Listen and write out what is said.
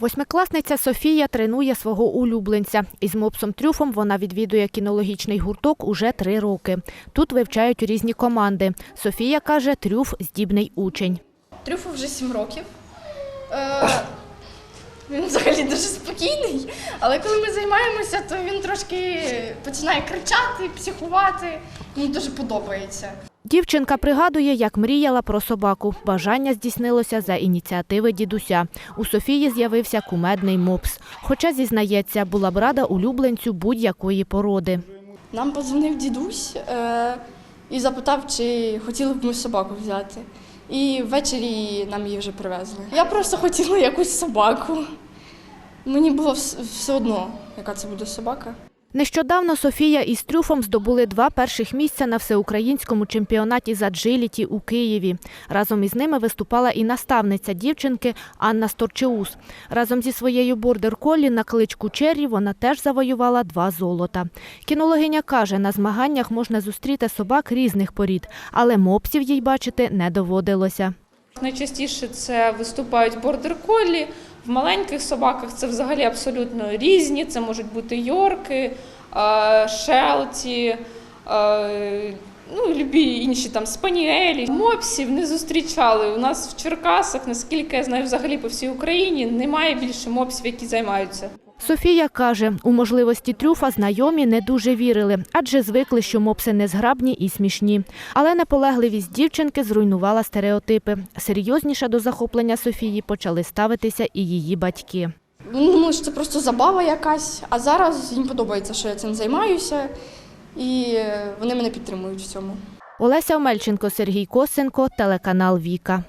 Восьмикласниця Софія тренує свого улюбленця. Із мопсом трюфом вона відвідує кінологічний гурток уже три роки. Тут вивчають різні команди. Софія каже, трюф здібний учень. Трюфу вже сім років. Е, він взагалі дуже спокійний, але коли ми займаємося, то він трошки починає кричати, психувати. Мені дуже подобається. Дівчинка пригадує, як мріяла про собаку. Бажання здійснилося за ініціативи дідуся. У Софії з'явився кумедний мопс. Хоча, зізнається, була б рада улюбленцю будь-якої породи. Нам подзвонив дідусь е, і запитав, чи хотіли б ми собаку взяти. І ввечері нам її вже привезли. Я просто хотіла якусь собаку. Мені було все одно, яка це буде собака. Нещодавно Софія із трюфом здобули два перших місця на всеукраїнському чемпіонаті з аджиліті у Києві. Разом із ними виступала і наставниця дівчинки Анна Сторчеус. Разом зі своєю бордер-колі на кличку Черрі вона теж завоювала два золота. Кінологиня каже, на змаганнях можна зустріти собак різних порід, але мопсів їй бачити не доводилося. Найчастіше це виступають бордер-коллі. В маленьких собаках це взагалі абсолютно різні. Це можуть бути йорки, е, шелті, е, ну, любі інші там спаніелі. Мопсів не зустрічали. У нас в Черкасах, наскільки я знаю, взагалі по всій Україні немає більше мопсів, які займаються. Софія каже, у можливості трюфа знайомі не дуже вірили, адже звикли, що мопси незграбні і смішні. Але наполегливість дівчинки зруйнувала стереотипи. Серйозніше до захоплення Софії почали ставитися і її батьки. Вони думали, що це просто забава якась, а зараз їм подобається, що я цим займаюся, і вони мене підтримують в цьому. Олеся Омельченко, Сергій Косенко, телеканал Віка.